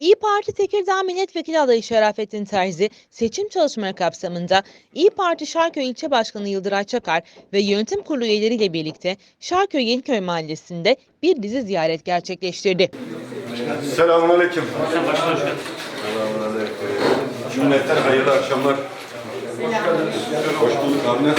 İyi Parti Tekirdağ Milletvekili adayı Şerafettin Terzi, seçim çalışmaları kapsamında İyi Parti Şarköy İlçe Başkanı Yıldıray Çakar ve yönetim kurulu üyeleriyle birlikte Şarköy Yeniköy Mahallesi'nde bir dizi ziyaret gerçekleştirdi. Selamun Aleyküm. Cümleten hayırlı akşamlar. Hoş bulduk anne.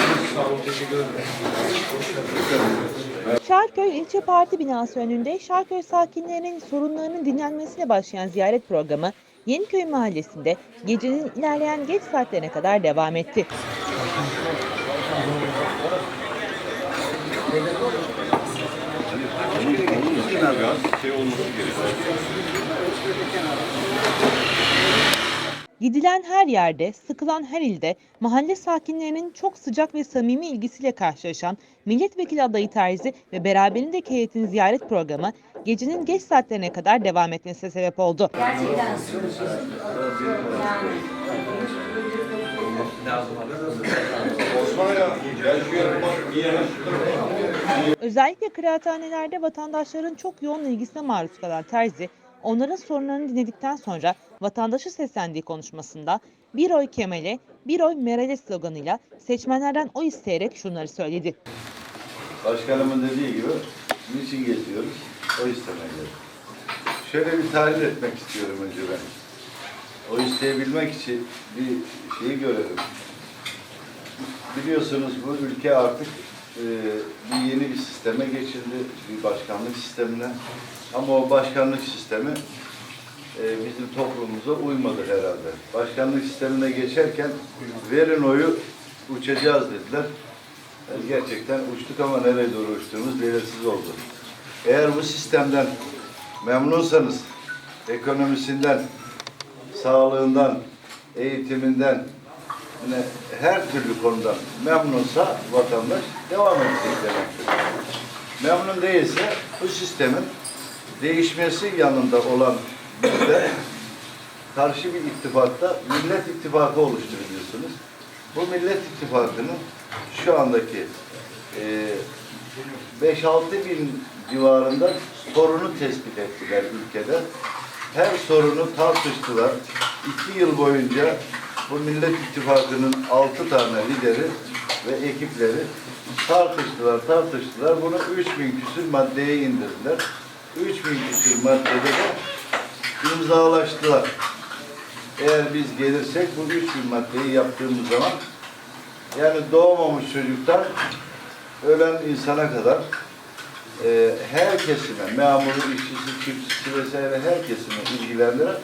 Şarköy İlçe Parti binası önünde Şarköy sakinlerinin sorunlarının dinlenmesine başlayan ziyaret programı Yeniköy Mahallesi'nde gecenin ilerleyen geç saatlerine kadar devam etti. Şey olması gerekiyor. Gidilen her yerde, sıkılan her ilde mahalle sakinlerinin çok sıcak ve samimi ilgisiyle karşılaşan milletvekili adayı Terzi ve beraberindeki heyetin ziyaret programı gecenin geç saatlerine kadar devam etmesine sebep oldu. Gerçekten. Özellikle kıraathanelerde vatandaşların çok yoğun ilgisine maruz kalan Terzi, onların sorunlarını dinledikten sonra vatandaşı seslendiği konuşmasında bir oy Kemal'e, bir oy Meral'e sloganıyla seçmenlerden oy isteyerek şunları söyledi. Başkanımın dediği gibi niçin geziyoruz? O istemeye. Şöyle bir tahlil etmek istiyorum önce ben. O isteyebilmek için bir şeyi görelim. Biliyorsunuz bu ülke artık e, bir yeni bir sisteme geçildi. Bir başkanlık sistemine. Ama o başkanlık sistemi e, bizim toplumumuza uymadı herhalde. Başkanlık sistemine geçerken verin oyu uçacağız dediler. Yani gerçekten uçtuk ama nereye doğru uçtuğumuz belirsiz oldu. Eğer bu sistemden memnunsanız, ekonomisinden, sağlığından, eğitiminden, yine her türlü konudan memnunsa vatandaş devam edecek demektir. Memnun değilse bu sistemin değişmesi yanında olan bizde karşı bir ittifakta Millet İttifakı oluşturuyorsunuz. Bu Millet İttifakı'nın şu andaki e, 5-6 bin civarında sorunu tespit ettiler ülkede. Her sorunu tartıştılar. İki yıl boyunca bu Millet İttifakı'nın altı tane lideri ve ekipleri tartıştılar, tartıştılar. Bunu 3000 küsür maddeye indirdiler. 3000 küsür maddede de imzalaştılar. Eğer biz gelirsek bu 3000 maddeyi yaptığımız zaman yani doğmamış çocuktan ölen insana kadar e, her kesime, memuru, işçisi, çiftçisi vesaire her kesime ilgilendiren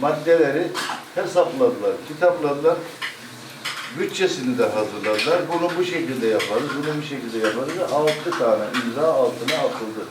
maddeleri hesapladılar, kitapladılar. Bütçesini de hazırladılar. Bunu bu şekilde yaparız, bunu bu şekilde yaparız. Altı tane imza altına atıldı.